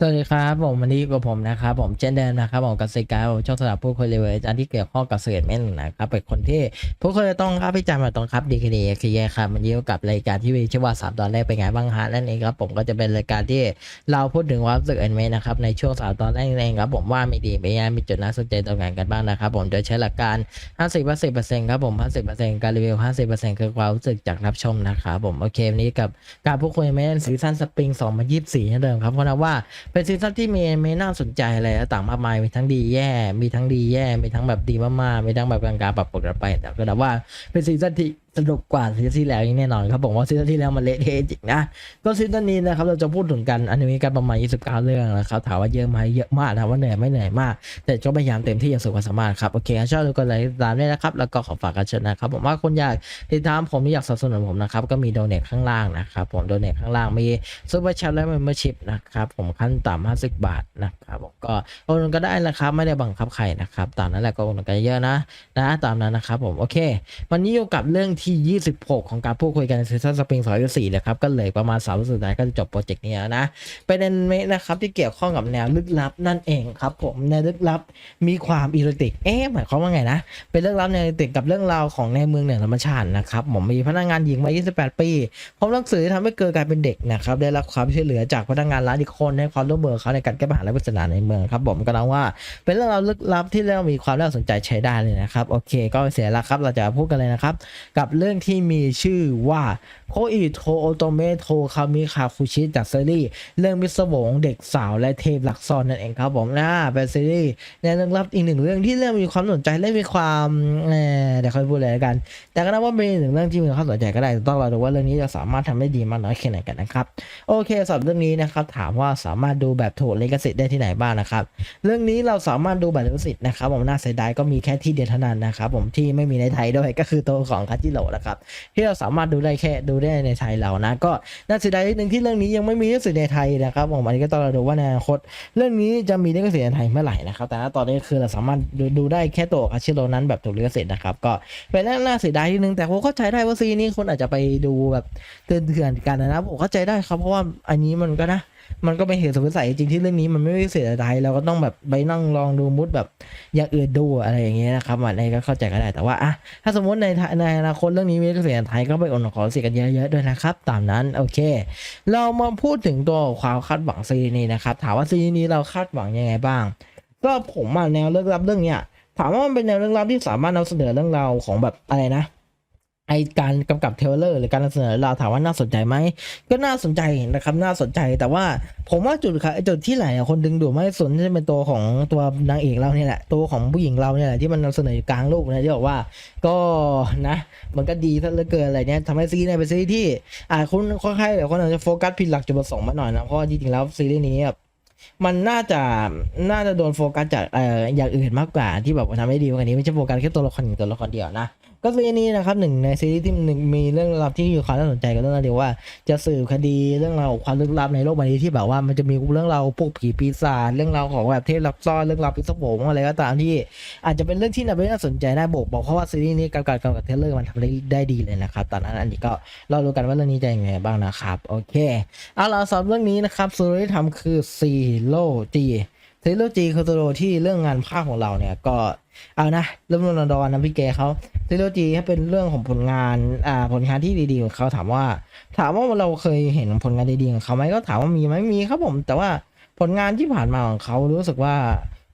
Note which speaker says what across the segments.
Speaker 1: สวัสดีครับผมวันนี้กับผมนะครับผมเช่นเดิมนะครับผมกับเซกาผมช่องสำหรับผู้คนเลเวอร์อันที่เกี่ยวข้องกับเศษเม่นนะครับเป็นคนที่ผู้คนจะต้องครับพิจารณาต้องครับดีคดีคือแย่ครับมันเยิ่งกับรายการที่มีชื่อว่าสามตอนแรกเป็นไงบ้างฮะนั่นเองครับผมก็จะเป็นรายการที่เราพูดถึงความรู้สึกแอนเมนนะครับในช่วงสามตอนแรกเองครับผมว่ามีดีไม่แย่มีจุดน่าสนใจตรงไหนกันบ้างนะครับผมโดยใช้หลักการ50%ครับผม50 การรีวิว50 คือความรู้สึกจากรับชมนะครับผมโอเควันนี้กับการพูดคุยแมนซีซั่นสปริง2024นั่นเดิมครับเพราะว่าเป็นซีซั่นที่มีไม่น่าสนใจอะไรต่างมากมายมีทั้งดีแย่ มีทั้งดีแย่ มีทั้งแบบดีมากๆมีทั้งแบบกลางๆแบบปกติไปแต่ก็แต่ว่าเป็นซีซั่นที่ สนุกกว่าซีซั่นที่แล้วอย่างแน่นอนครับผมว่าซีซั่นที่แล้วมันเละเทะจริงนะก็ซีซั่นนี้นะครับเราจะพูดถึงกันอันิเมะกันประมาณ 29 เรื่องนะครับถามว่าเยอะไหมเยอะมากถามว่าเหนื่อยไม่เหนื่อยมาก แต่ก็พยายามเต็มที่อย่างสุดความสามารถครับโอเคชอบดูกันเลยตามได้นะครับ แล้วก็ขอฝากกันเชิญนะครับผมว่าคนอยากติดตามผมอยากสนับสนุนผมนะครับก็มีโดเนทข้างล่างนะครับผมโดเนทข้างล่างมีซูเปอร์แชทและเมมเบอร์ชิพนะครับผมขั้นต่ำ50 บาทนะครับผมก็โอนก็ได้นะครับไม่ได้บังคับใครนะครับตามนั้นแหละก็โอนกันเยอะนะนะตามนั้นนะครับผมโอเค วันนี้อยู่กับเรื่องทที่ 26 ของการพูดคุยกันในซีซั่นสปริง2024เลยครับ ก็เลยประมาณ3สุดท้ายก็จะจบโปรเจกต์นี้แล้วนะเป็นเมะนะครับที่เกี่ยวข้องกับแนวลึกลับนั่นเองครับผมแนวลึกลับมีความอีโรติกเอ๊ะหมายความว่าไงนะ เป็นเรื่องราวแนวอีโรติกกับเรื่องราวของในเมืองเหนือธรรมชาตินะครับผมมีพนักงานหญิงวัย28 ปีพบหนังสือที่ทำให้เกิดกลายเป็นเด็กนะครับได้รับความช่วยเหลือจากพนักงานร้านอีกคนให้ความร่วมมือเขาในการแก้ปัญหาและปริศนาในเมืองครับผมก็เล่าว่าเป็นเรื่องราวลึกลับที่เรื่องมีความน่าสนใจใช้ได้เลยนะครับโอเค ก็เสียละครับเราจะพูดกันเลยนะครับกับเรื่องที่มีชื่อว่าโคอิโทโอโตเมโทคามิคาคุชิจากซีรีส์เรื่องมิสวงเด็กสาวและเทพหลักซอนนั่นเองครับผมนะเป็นซีรีส์ในเรื่องลับอีกหนึ่งเรื่องที่เรื่องมีความสนใจและมีความเอ่อเดี๋ยวค่อยพูดเลยกัน แต่ก็นับว่าเป็นหนึ่งเรื่องที่มีความสนใจก็ได้ต้องรอดูว่าเรื่องนี้จะสามารถทำได้ดีมากน้อยแค่ไหนกันนะครับโอเคสำหรับเรื่องนี้นะครับถามว่าสามารถดูแบบถูกลิขสิทธิ์ได้ที่ไหนบ้างนะครับเรื่องนี้เราสามารถดูแบบลิขสิทธิ์นะครับผมน่าเสียดายก็มีแค่ที่เดียวเท่านั้นนะครับผมที่ไม่มีในไทยด้วยก็คือตัวของคัจิโรนะครับที่เราสามารถดูได้แค่ดูได้ในไทยเรานะ ก็น่าเสียดายนิดนึงที่เรื่องนี้ยังไม่มีลิขสิทธิ์ในไทยนะครับผมอันนี้ก็ต้องรอดูว่าในอนาคต เรื่องนี้จะมีลิขสิทธิ์ในไทยเมื่อไหร่นะครับ แต่ตอนนี้คือเราสามารถดูดูได้แค่ตัวคัจิโรนั้นแบบถูกลิขสิทธิ์นะครับก็เป็นเรื่องน่าเสียดายนิดนึงแต่ผมเข้าใจได้ว่าซีนี้คนอาจจะไปดูแบบเถื่อนๆกันนะผมเข้าใจได้ครับเพราะว่าอันนี้มันก็นะ มันก็เป็นเหตุสงสัยจริงที่เรื่องนี้มันไม่ได้เสียดายเราก็ต้องแบบไปนั่งลองดูมุดแบบอย่างอื่นดูอะไรอย่างเงี้ยนะครับอันนี้ก็เข้าใจก็ได้แต่ว่าอะถ้าสมมติในในอนาคตเรื่องนี้มีเสียงไทยก็ไปอดขอเสียกันเยอะๆด้วยนะครับ ตามนั้นโอเค เรามาพูดถึงตัวความคาดหวังซีรีส์นี้นะครับถามว่าซีรีส์นี้เราคาดหวังยังไงบ้างก็ผมอะแนวเรื่องลับเรื่องเนี้ยถามว่ามันเป็นแนวเรื่องลับที่สามารถนำเสนอเรื่องราวของแบบอะไรนะ ไอการกำกับเทเลอร์หรือการนำเสนอเราถามว่าน่าสนใจไหมก็น่าสนใจนะครับน่าสนใจแต่ว่าผมว่าจุดขายจุดที่หลายคนดึงดูดไมากที่สุดจะเป็นตัวของตัวนางเอกเราเนี่ยแหละตัวของผู้หญิงเราเนี่ยแหละที่มันนำเสนออยู่กลางโลกนะที่บอกว่า ก็นะมันก็ดีซะเหลือเกินอะไรเนี่ยทำให้ซีรีส์เนี่ยเป็นซีรีส์ที่อ่าคุณค่อนข้างแบบคนอาจจะโฟกัสผิดหลักจุดประสงค์มาหน่อยนะเพราะจริงๆแล้วซีรีส์นี้แบบมันน่าจะน่าจะโดนโฟกัสจากเอ่ออย่างอื่นมากกว่าที่แบบทำให้ดีกว่านี้ไม่ใช่โฟกัสแค่ตัวละครหนึ่งตัวละครเดียวนะ ก็ซีรีส์นี้นะครับหนึ่งในซีรีส์ที่หนึ่งมีเรื่องราวที่มีความน่าสนใจกับเรื่องราวเดียวว่า จะสืบคดีเรื่องราวความลึกลับในโลกใบนี้ที่แบบว่ามันจะมีเรื่องราวพวกผีปีศาจเรื่องราวของแบบเทพลับซ่อนเรื่องราวพิศวงอะไรก็ตามที่ อาจจะเป็นเรื่องที่น่าสนใจน่าบอกบอกเพราะว่าซีรีส์นี้กับการกำกับเทเลอร์มันทำได้ได้ดีเลยนะครับตอนนั้นอันนี้ก็รอดูกันว่าเรื่องนี้จะยังไงบ้างนะครับโอเคเอาล่ะสำหรับเรื่องนี้นะครับซีรีส์ทำคือซีโร่จี ซีโรจีโคือตัวที่เรื่องงานภาคของเราเนี่ยก็เอานะเริ่มรอนดอนนะพี่แกเขาเทโลจีให้เป็นเรื่องของผลงานอ่าผลงานที่ดีๆของเขาถามว่า ถามว่าเราเคยเห็นผลงานดีๆของเขาไหมก็ถามว่ามีไหมมีครับผม แต่ว่าผลงานที่ผ่านมาของเขารู้สึกว่า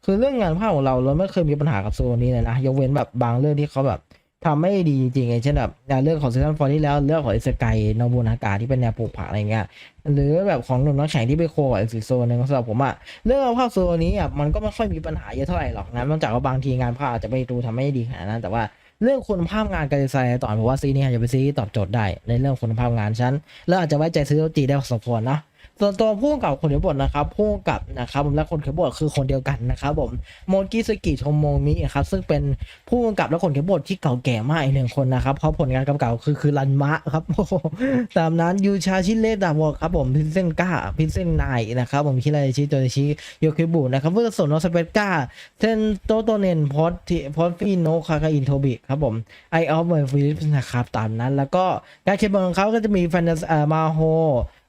Speaker 1: คือเรื่องงานภาพของเราเราไม่เคยมีปัญหากับโซนนี้เลยนะยกเว้นแบบบางเรื่องที่เขาแบบ ทำไม่ดีจริงๆอย่างเช่นแบบเรื่องของซีซันฟอร์ที่แล้วเรื่องของอิสกายโนบุนากาที่เป็นแนวปลูกผักอะไรเงี้ยหรือแบบของหนุ่มน้องแข็งที่ไปโคกับอีกโซนหนึ่งสำหรับผมอะเรื่องภาพโซนนี้อะมันก็ไม่ค่อยมีปัญหาเยอะเท่าไหร่หรอกนะนอกจากว่าบางทีงานภาพอาจจะไม่ดูทำไม่ดีขนาดนั้นแต่ว่าเรื่องคุณภาพงานการดีไซน์ต่อนผมว่าซีนี้อาจจะเป็นซีที่ตอบโจทย์ได้ในเรื่องคุณภาพงานชั้นแล้วอาจจะไว้ใจซื้อจีได้พอสมควรนะ ส่วนตัวผู้กำกับคนเขียนบทนะครับผู้กำกับนะครับผมและคนเขียนบทคือคนเดียวกันนะครับผมโมกิสกิโทโมมิครับซึ่งเป็นผู้กำกับและคนเขียนบทที่เก่าแก่มากอีกหนึ่งคนนะครับเพราะผลงานกำกับคือคือรันมะครับตามนั้นยูชาชิเลดาวอครับผมพินเซนก้าพินเซนไนนะครับผมคิราชิโตชิโยคิบุนะครับเพื่อส่วนโนสเปกก้าเซนโตโตเนนพอดพอดฟีโนคาคาอินโทบิครับผมไอออฟเมอร์ฟิลิปนะครับตามนั้น แล้วก็การเขียนบทของเขาก็จะมีแฟนตามาโฮ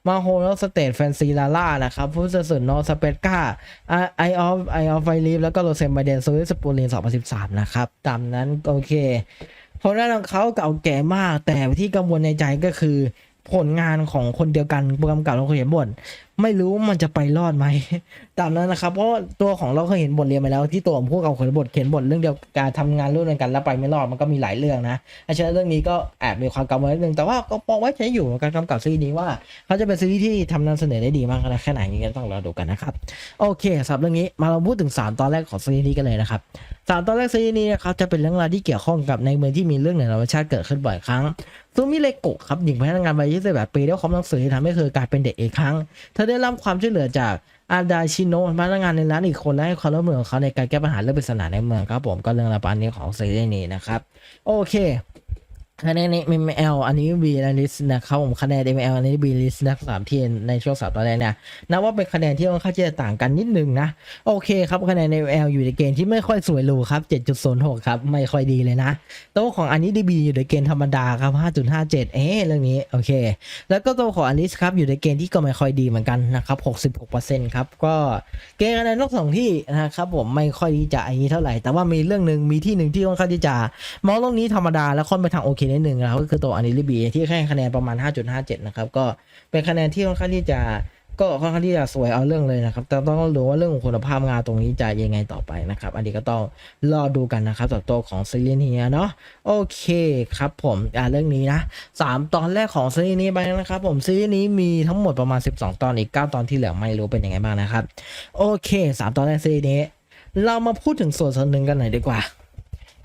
Speaker 1: มาโฮแล้วสเตทแฟนซีลาล่านะครับฟูเซอร์สุนโนสเปตกาไอออฟไอออฟไฟลีฟแล้วก็โรเซนไบเดนซูริสปูลิน2013 นะครับ ตามนั้นโอเคผลงานของเขาเก่าแก่มาก แต่ที่กังวลในใจก็คือ ผลงานของคนเดียวกันผู้กำกับเราเคยเห็นบทไม่รู้ว่ามันจะไปรอดไหมตามนั้นนะครับ เพราะตัวของเราเคยเห็นบทเรียนมาแล้ว ที่ตัวของพวกเราเคยบทเขียนบทเรื่องเดียวการทำงานร่วมกันแล้วไปไม่รอดมันก็มีหลายเรื่องนะฉะนั้นเรื่องนี้ก็แอบมีความกังวลนิดนึงแต่ว่าก็มองไว้ใช้อยู่กับการกำกับซีรีส์นี้ว่าเขาจะเป็นซีรีส์ที่ทำนำเสนอได้ดีมากนะแค่ไหนยังไงต้องรอดูกันนะครับโอเคสำหรับเรื่องนี้มาเราพูดถึงสามตอนแรกของซีรีส์นี้กันเลยนะครับสามตอนแรกซีรีส์นี้นะครับจะเป็นเรื่องราวที่เกี่ยวข้องกับในเมืองที่มีเรื่องเหนือธรรมชาติเกิดขึ้นบ่อยครั้งซูมิเลโกะครับหญิงพนักงานวัย28ปีได้ความหนังสือทำให้เธอกลายเป็นเด็กอีกครั้งเธอได้รับความช่วยเหลือจากอาดาชิโนะพนักงานในร้านอีกคนและให้ความร่วมมือของเขาในการแก้ปัญหาเรื่องปริศนาในเมืองครับผมก็เรื่องราวประมาณนี้ของซีรีส์นี้นะครับ โอเค คะแนนใน ML อันนี้ B ลิสนะครับผมคะแนน ML อันนี้ B ลิสนะสามที่ในช่วงสามตอนแรกเนี่ยนับว่าเป็นคะแนนที่ค่อนข้างจะต่างกันนิดนึงนะ โอเคครับคะแนนใน ML อยู่ในเกณฑ์ที่ไม่ค่อยสวยหรูครับ 7.06 ครับ ไม่ค่อยดีเลยนะ โตัวของอันนี้ DB อยู่ในเกณฑ์ธรรมดาครับ 5.57 เอ๊ะเรื่องนี้โอเค แล้วก็โตัวของอันนี้ครับอยู่ในเกณฑ์ที่ก็ไม่ค่อยดีเหมือนกันนะครับ 66%ครับก็เกณฑ์คะแนนทั้งสองที่นะครับผมไม่ค่อยที่จะอันนี้เท่าไหร่แต่ว่ามีเรื่องหนึ่งมีที่หนึ่งที่ค่อนข้างที่จะมองเรื่องนี้ธรรมดาแล้วค่อนไปทางโอเคนิดหนึ่งนะครับก็คือตัวอันนี้ลิบีที่ให้คะแนนประมาณ 5.57 นะครับ ก็เป็นคะแนนที่ค่อนข้างที่จะก็ค่อนข้างที่จะสวยเอาเรื่องเลยนะครับ แต่ต้องรู้ว่าเรื่องของคุณภาพงานตรงนี้จะยังไงต่อไปนะครับ อันนี้ก็ต้องรอดูกันนะครับจากตัวของซีรีส์นี้เนาะ โอเคครับผมอ่าเรื่องนี้นะสามตอนแรกของซีรีส์นี้ไปนะครับ ผมซีรีส์นี้มีทั้งหมดประมาณ 12 ตอนอีก 9 ตอนที่เหลือไม่รู้เป็นยังไงบ้างนะครับ โอเคสามตอนแรกซีรีส์นี้ เรามาพูดถึงส่วนส่วนหนึ่งกันหน่อยดีกว่า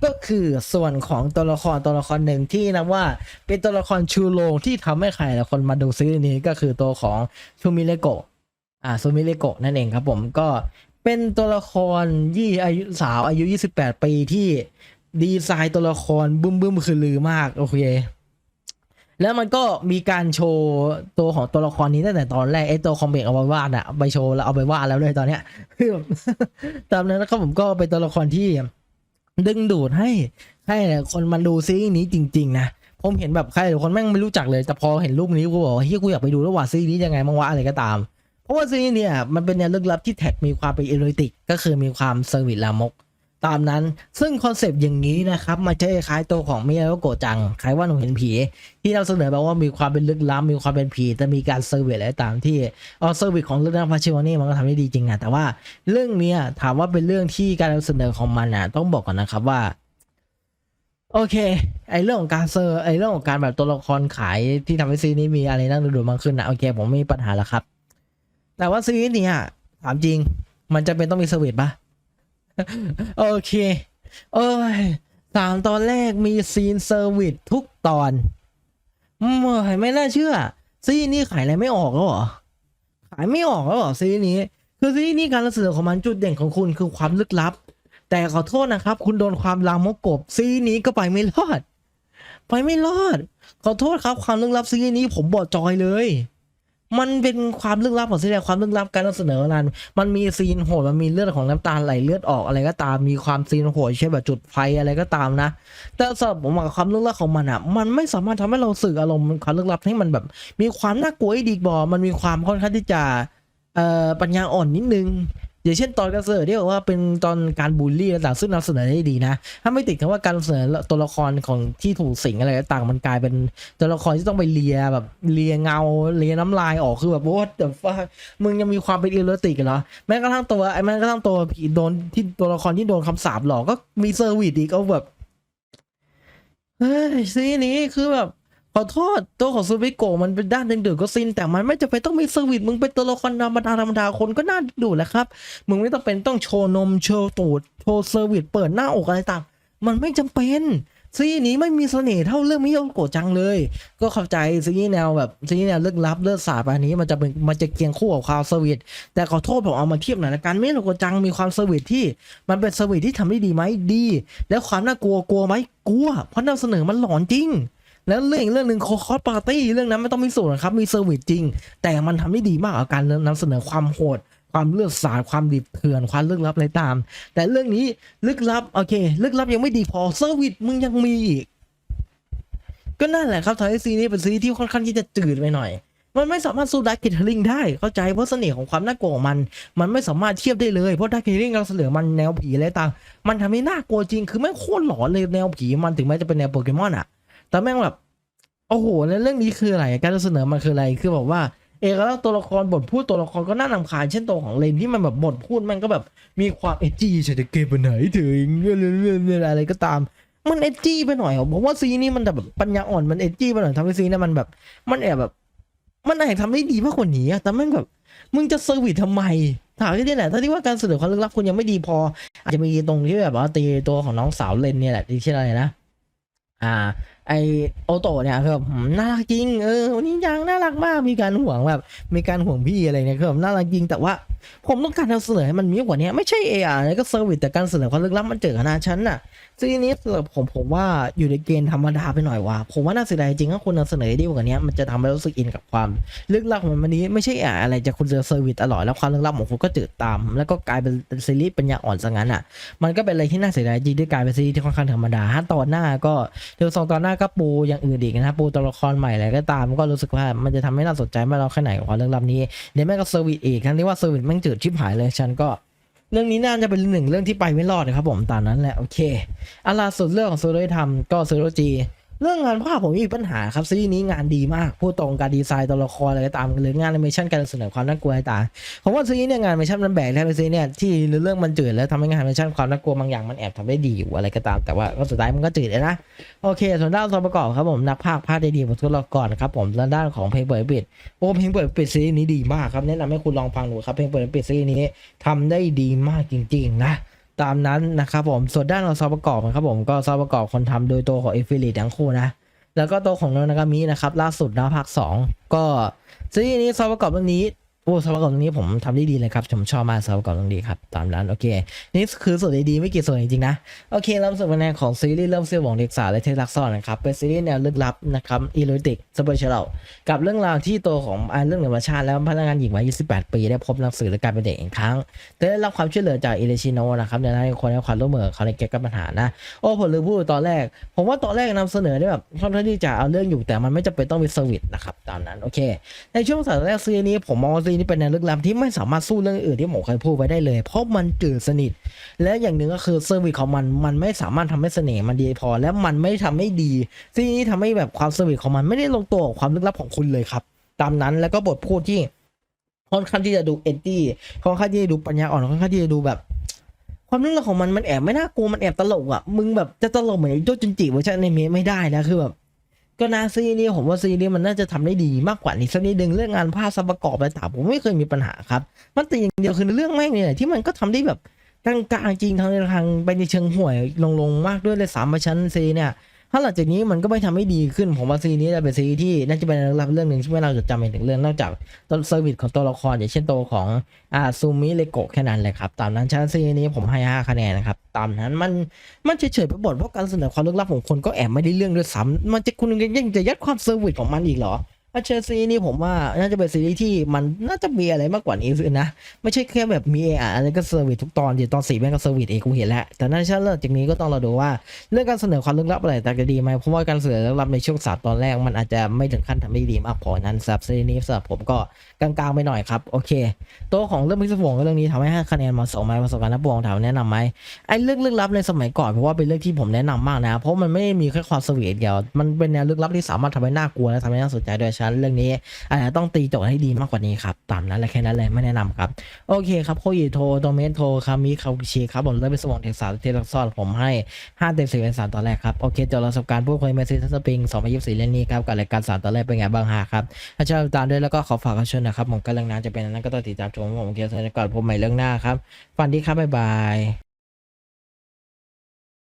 Speaker 1: ก็คือส่วนของตัวละครตัวละครหนึ่งที่นะว่า เป็นตัวละครชูโรงที่ทำให้ใครหลายคนมาดูซีรีส์นี้ก็คือตัวของชูมิเลโกะอ่าซูมิเลโกะนั่นเองครับผมก็เป็นตัวละครยี่อายุสาวอายุ 28 ปีที่ดีไซน์ตัวละครบึ้มบึ้มคือลือมากโอเคแล้วมันก็มีการโชว์ตัวของตัวละครนี้ตั้งแต่ตอนแรกไอ้ตัวคอมเมกเอาไปวาดอะไปโชว์แล้วเอาไปวาดแล้วเลยตอนเนี้ยคือตามนั้นนะครับผมก็เป็นตัวละครที่ ดึงดูดให้ให้คนมาดูซีรีส์นี้จริง ๆ นะผมเห็นแบบใครหลายคนแม่งไม่รู้จักเลยแต่พอเห็นรูปนี้กูบอกว่าเฮ้ยกูอยากไปดูแล้วว่าซีรีส์นี้ยังไงมังวะอะไรก็ตาม เพราะว่าซีรีส์เนี่ยมันเป็นแนวลึกลับที่แท็กมีความเป็นเอโรติกก็คือมีความเซอร์วิสลามก ตามนั้นซึ่งคอนเซปต์อย่างนี้นะครับมาใช้คล้ายตัวของมิยาโกะจังคล้ายว่าหนูเห็นผี ที่เราเสนอแบบว่ามีความเป็นลึกล้ำมีความเป็นผีแต่มีการเซอร์วิสอะไรตามที่เออเซอร์วิสของเรื่องพาชิวานี่มันก็ทำได้ดีจริงอะแต่ว่าเรื่องเนี้ยถามว่าเป็นเรื่องที่การนำเสนอของมันอะต้องบอกก่อนนะครับว่าโอเค ไอเรื่องของการเซอร์ไอเรื่องของการแบบตัวละครขายที่ทำให้ซีนี้มีอะไรน่าดูดูมากขึ้นนะโอเค ผมไม่มีปัญหาแล้วครับ แต่ว่าซีรีส์เนี้ถามจริง มันจะเป็นต้องมีเซอร์วิสปะ โอเค เอ้ยสามตอนแรกมีซีนเซอร์วิสทุกตอนอืมไม่น่าเชื่อ ซีรีส์นี้ขายอะไรไม่ออกแล้วหรอ ขายไม่ออกแล้วหรอซีรีส์นี้ คือซีรีส์นี้การนำเสนอของมันจุดเด่นของคุณคือความลึกลับ แต่ขอโทษนะครับ คุณโดนความลามกกบซีรีส์นี้ก็ไปไม่รอด ไปไม่รอด ขอโทษครับความลึกลับซีรีส์นี้ผมบอดจอยเลย มันเป็นความลึกลับของซีรีส์ความลึกลับการนำเสนอนั้นมันมีซีนโหดมันมีเลือดของน้ำตาไหลเลือดออกอะไรก็ตามมีความซีนโหดเช่นแบบจุดไฟอะไรก็ตามนะ แต่สำหรับผมความลึกลับของมันอะ มันไม่สามารถทำให้เราสื่ออารมณ์ความลึกลับให้มันแบบ มีความน่ากลัวให้ดีบอมันมีความค่อนข้างที่จะเอ่อปัญญาอ่อนนิดนึง อย่างเช่นตอนกระเสือที่บอกว่าเป็นตอนการบูลลี่ต่างซึ่งนำเสนอได้ดีนะ ถ้าไม่ติดคำว่าการเสนอตัวละครของที่ถูกสิงอะไรต่างมันกลายเป็นตัวละครที่ต้องไปเลียแบบเลียเงาเลียน้ำลายออกคือแบบว่าเดี๋ยวฟ้ามึงยังมีความเป็นเอโรติกเหรอแม้กระทั่งตัวไอ้แม้กระทั่งตัวผีโดนที่ตัวละครที่โดนคำสาปหลอกก็มีเซอร์วิสอีกก็แบบเฮ้ยซีนี้คือแบบ ขอโทษตัวของซูบิโกมันเป็นด้านดึงดูดก็ซินแต่มันไม่จำเป็นต้องมีเซอร์วิสมึงเป็นตัวละครธรรมดาธรรมดาคนก็น่าดูแหละครับ มึงไม่ต้องเป็นต้องโชว์นมโชว์ตูดโชว์เซอร์วิสเปิดหน้าอกอะไรต่าง มันไม่จำเป็นซีนี้ไม่มีเสน่ห์เท่าเรื่องมิโยโกจังเลย ก็เข้าใจซีแนวแบบซีแนวเลือกลับเลือดสาดแบบนี้มันจะเป็นมันจะเคียงคู่กับความเซอร์วิสแต่ขอโทษผมเอามาเทียบหน่อยละกันมิโยโกจังมีความเซอร์วิสที่มันเป็นเซอร์วิสที่ทำได้ดีไหมดี แล้วความน่ากลัวกลัวไหมกลัวเพราะนำเสนอมันหลอนจริง แล้วเรื่องอีกเรื่องหนึ่งคอคอสปาร์ตี้เรื่องนั้นไม่ต้องมีสูตรนะครับมีเซอร์วิสจริง แต่มันทำได้ดีมากกับการนำเสนอความโหด ความเลือดสาดความดิบเถื่อนความลึกลับอะไรตาม แต่เรื่องนี้ลึกลับโอเค ลึกลับยังไม่ดีพอเซอร์วิสมึงยังมีอีกก็นั่นแหละครับทำให้ซีรีส์เป็นซีรีส์ที่ค่อนข้างที่จะจืดไปหน่อย มันไม่สามารถสู้ดักกิทเทอริงได้ เข้าใจเพราะเสน่ห์ของความน่ากลัวของมัน มันไม่สามารถเทียบได้เลย เพราะดักกิทเทอริงเราเสนอมันแนวผีอะไรต่าง มันทำให้น่ากลัวจริง คือแม่โคตรหลอนเลยแนวผีมันถึงแม้จะเป็นแนวโปเกมอนอะ แต่แม่งแบบโอ้โหแล้วเรื่องนี้คืออะไรการเสนอมันคืออะไรคือแบบว่า เอกลักษณ์ตัวละครบทพูดตัวละครก็น่านำคาญเช่นตัวของเลนที่มันแบบบทพูดมันก็แบบมีความเอจี้เฉยๆเกมไปไหนถึงเรื่องอะไรก็ตามมันเอจี้ไปหน่อยผมว่าซีนี่มันแบบปัญญาอ่อนมันเอจี้ไปหน่อยทำให้ซีนี่มันแบบ มันแอบแบบ มันอาจทำได้ดีมากกว่านี้แต่แม่งแบบมึงจะเซอร์วิสทำไมถามแค่นี้แหละถ้าที่ว่าการเสนอความลึกลับคุณยังไม่ดีพอ อาจจะมีตรงที่แบบว่าตีตัวของน้องสาวเลนเนี่ยแหละที่ชื่ออะไรนะ อ่า ไอโอโตะเนี่ยคือแบบน่ารักจริงเออวันนี้ยังน่ารักมากมีการห่วงแบบมีการห่วงพี่อะไรเนี่ยคือแบบน่ารักจริงแต่ว่า ผมต้องการนำเสนอให้มันมีกว่านี้ไม่ใช่เออแล้วก็เซอร์วิสแต่การเสนอความลึกลับมันเจอขนาดฉันน่ะซึ่งนี้สำหรับผมผมว่าอยู่ในเกณฑ์ธรรมดาไปหน่อยว่ะผมว่าน่าเสียดายจริงถ้าคุณนำเสนอได้ดีกว่านี้มันจะทำให้รู้สึกอินกับความลึกลับของมันวันนี้ไม่ใช่อะอะไรจะคุณเจะเซอร์วิสตลอดแล้วความลึกลับของคุณก็จืดตาม แล้วก็กลายเป็นซีรีส์ปัญญาอ่อนซะงั้นอะ มันก็เป็นอะไรที่น่าเสียดายจริงที่กลายเป็นซีรีส์ที่ค่อนข้างธรรมดาตอนหน้าก็เดี๋ยวสองตอนหน้าก็ปูอย่างอื่นอีกนะปูตัวละครใหม่อะไรก็ตามก็รู้สึกว่ามันจะทำให้น่าสนใจมากเราแค่ไหนความลึกลับนี้เดี๋ยวแม่ก็เซอร์วิสอีกทั้งที่ว่าเซอร์วิสแม่งจืดชิบหายเลยฉันก็เรื่องนี้น่าจะเป็นหนึ่งเรื่องที่ไปไม่รอดนะครับผมตามนั้นแหละโอเคอาลาสุดเรื่องของโซโลทำก็โซโลจี เรื่องงานภาพผมมีปัญหาครับซีรีส์นี้งานดีมากพูดตรงการดีไซน์ตัวละครอะไรก็ตามหรืองานแอนิเมชันการเสนอความน่ากลัวอะไรต่างผมว่าซีรีส์เนี่ยงานแอนิเมชันมันแบกแล้วซีรีส์เนี่ยที่เรื่องมันจืดแล้วทำให้งานแอนิเมชันความน่ากลัวบางอย่างมันแอบทำได้ดีอยู่อะไรก็ตามแต่ว่าก็สุดท้ายมันก็จืดเลยนะโอเค ส่วนด้านส่วนประกอบครับผมนักภาคภาคได้ดีหมดทุกละครครับผมและด้านของเพลงเปิดปิดโอ้เพลงเปิดปิดซีรีส์นี้ดีมากครับแนะนำให้คุณลองฟังดูครับเพลงเปิดปิดซีรีส์นี้ทำได้ดีมากจริง ๆ นะ ตามนั้นนะครับผมส่วนด้านของซอฟต์ประกอบนะครับผมก็ซอฟต์ประกอบคนทำโดยตัวของเอฟิลิทั้งคู่นะแล้วก็ตัวของโนนากามินะครับล่าสุดนะภาคสองก็ซีรีส์นี้ซอฟต์ประกอบเรื่องนี้ โอ้ซาวด์ประกอบเรื่องนี้ผมทำได้ดีเลยครับ ผมชอบมากซาวด์ประกอบเรื่องนี้ครับตามนั้นโอเค นี่คือส่วนดีๆไม่กี่ส่วนจริงๆนะ โอเคเริ่มส่วนแนวของซีรีส์เริ่มเสี่ยวหวงเด็กสาวและเทลักซ่อนนะครับ เป็นซีรีส์แนวลึกลับนะครับอีโรติกสเปเชียลกับเรื่องราวที่ตัวของอ่าเรื่องธรรมชาติแล้วพนักงานหญิงวัย28 ปีได้พบหนังสือและกายเป็นเด็กอีกครั้งแต่ได้รับความช่วยเหลือจากอิเลชิโนนะครับในทางคนให้ความร่วมมือเขาในแก้ปัญหานะโอ้ผมลืมพูดตอนแรก ผมว่าตอนแรกนำเสนอได้แบบค่อนข้างที่จะเอาเรื่องอยู่แต่มันไม่จำเป็นต้องมีเซอร์วิสนะครับตามนั้นโอเค ในช่วงสายแรกซีรีส์นี้ผมมองว่าซีนี้เป็นแนวลึกลับที่ไม่สามารถสู้เรื่องอื่นที่ผมเคยพูดไว้ได้เลย เพราะมันจืดสนิท และอย่างหนึ่งก็คือเซอร์วิสของมันมันไม่สามารถทำให้เสน่ห์มันดีพอ และมันไม่ทำให้ดีซีรีส์นี้ทำให้แบบความเซอร์วิสของมันไม่ได้ลงตัวกับความลึกลับของคุณเลยครับ ตามนั้นแล้วก็บทพูดที่ค่อนข้างที่จะดูเอ็ดดี้ค่อนข้างที่จะดูปัญญาอ่อนค่อนข้างที่จะดูแบบความลึกลับของมันมันแอบไม่น่ากลัวมันแอบตลกอะมึงแบบจะตลกเหมือนโจจุนจิเวอร์ชันในเมไม่ได้นะคือแบบ ก็นาซีรีส์ผมว่าซีรีส์มันน่าจะทำได้ดีมากกว่านี้สักนิดนึงเรื่องงานภาพสประกอบอะไรต่างผมไม่เคยมีปัญหาครับ มันแต่อย่างเดียวคือเรื่องแม่งเนี่ยที่มันก็ทำได้แบบกลางๆจริงทางทางไปในเชิงห่วยลงๆมากด้วยเลยสามชั้นซีเนี่ย ถ้าหลังจากนี้มันก็ไม่ทำให้ดีขึ้น ผมว่าซีนี้จะเป็นซีที่น่าจะเป็นเรื่องเรื่องหนึ่งที่ไม่เราจดจำเป็นถึงเรื่องนอกจากตัวเซอร์วิสของตัวละครอย่างเช่นตัวของอ่าซูมิเลโกะแค่นั้นเลยครับ ตามนั้นชั้นซีนี้ผมให้ 5 คะแนนนะครับ ตามนั้นมันมันเฉยๆไปบทเพราะการเสนอความลึกลับของคนก็แอบไม่ได้เรื่องด้วยซ้ำมันจะคุณยังจะยัดความเซอร์วิสของมันอีกเหรอ อาเชลซีนี่ผมว่าน่าจะเป็นซีรีส์ที่มันน่าจะมีอะไรมากกว่านี้สินะ ไม่ใช่แค่แบบมีเอออะไรก็เซอร์วิสทุกตอนเดี๋ยวตอนสี่แม่งก็เซอร์วิสเองกูเห็นแล้ว แต่น่าจะเลิกจากนี้ก็ต้องเราดูว่า เรื่องการเสนอความลึกลับอะไรแต่จะดีไหมเพราะว่าการเสนอลึกลับในช่วงสามตอนแรกมันอาจจะไม่ถึงขั้นทำได้ดีมากพอนั้นสำหรับซีรีส์นี้สำหรับผมก็กลางๆไปหน่อยครับโอเค ตัวของเรื่องพิศวงเรื่องนี้ทำให้ให้คะแนนมาสองไหมประสบการณ์นับปวงถามแนะนำไหมไอ้เรื่องลึกลับในสมัยก่อนเพราะว่าเป็นเรื่องที่ผมแนะนำมากนะ เพราะมันไม่มีแค่ความสวีทเดียวมันเป็นแนวลึกลับที่สามารถทำให้น่ากลัวและทำให้น่าสนใจโดยฉะนันเรื่องนี้อาจจะต้องตีโจทย์ให้ดีมากกว่านี้ครับตามนั้นและแค่นั้นเลยไม่แนะนำครับ โอเคครับโคยิโทโตเมโทคามิคาคุชิครับผมเริ่มเป็นสมองเทคสารเทลักซอนผมให้5เต็ม10เป็นสารตอนแรกครับโอเคจบประสบการณ์พูดคุยเมสซี่ทัสปริง2024เรื่องนี้ครับกับรายการสารตอนแรกเป็นไงบ้างฮะครับถ้าชอบติดตามด้วยแล้วก็ขอฝากกันชวนนะครับผมกำลังนานจะเป็นอันนั้นก็ต้องติดตามชมผมโอเคสำหรับก่อนพบใหม่เรื่องหน้าครับฝันดีครับบ๊ายบาย